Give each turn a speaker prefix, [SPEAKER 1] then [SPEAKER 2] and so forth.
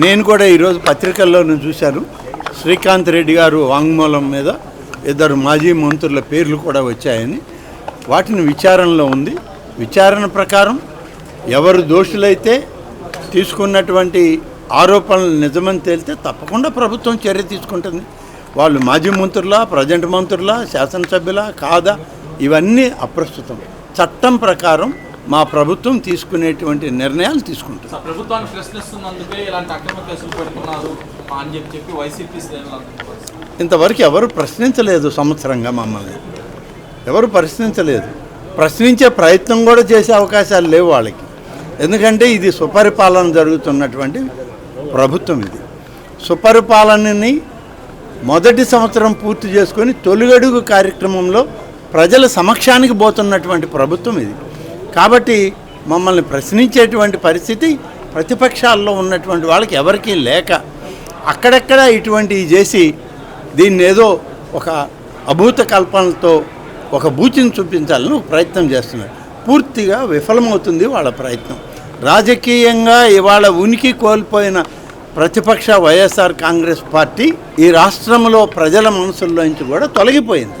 [SPEAKER 1] నేను కూడా ఈరోజు పత్రికల్లోనూ చూశాను. శ్రీకాంత్ రెడ్డి గారు వాంగ్మూలం మీద ఇద్దరు మాజీ మంత్రుల పేర్లు కూడా వచ్చాయని. వాటిని విచారణలో ఉంది. విచారణ ప్రకారం ఎవరు దోషులైతే తీసుకున్నటువంటి ఆరోపణలు నిజమని తేలితే తప్పకుండా ప్రభుత్వం చర్య తీసుకుంటుంది. వాళ్ళు మాజీ మంత్రులా ప్రజెంట్ మంత్రులా శాసనసభ్యులా కాదా? ఇవన్నీ అప్రస్తుతం. చట్టం ప్రకారం మా ప్రభుత్వం తీసుకునేటువంటి నిర్ణయాలు తీసుకుంటుంది.
[SPEAKER 2] ప్రభుత్వాన్ని ప్రశ్నిస్తున్నందుకే ఇలాంటి అక్రమ కేసులు పెడుతున్నారు అని చెప్పి వైసీపీ
[SPEAKER 1] ఇంతవరకు ఎవరు ప్రశ్నించలేదు సంవత్సరంగా మమ్మల్ని. ఎవరు ప్రశ్నించలేదు. ప్రశ్నించే ప్రయత్నం కూడా చేసే అవకాశాలు లేవు వాళ్ళకి. ఎందుకంటే ఇది సుపరిపాలన జరుగుతున్నటువంటి ప్రభుత్వం ఇది. సుపరిపాలనని మొదటి సంవత్సరం పూర్తి చేసుకొని తొలిగడుగు కార్యక్రమంలో ప్రజల సమక్షానికి పోతున్నటువంటి ప్రభుత్వం ఇది. కాబట్టి మమ్మల్ని ప్రశ్నించేటువంటి పరిస్థితి ప్రతిపక్షాల్లో ఉన్నటువంటి వాళ్ళకి ఎవరికీ లేక అక్కడక్కడ ఇటువంటివి చేసి దీన్ని ఏదో ఒక అభూత కల్పనలతో ఒక బూచిని చూపించాలని ప్రయత్నం చేస్తున్నారు. పూర్తిగా విఫలమవుతుంది వాళ్ళ ప్రయత్నం. రాజకీయంగా ఇవాళ ఉనికి కోల్పోయిన ప్రతిపక్ష వైఎస్ఆర్ కాంగ్రెస్ పార్టీ ఈ రాష్ట్రంలో ప్రజల మనసుల్లోంచి కూడా తొలగిపోయింది.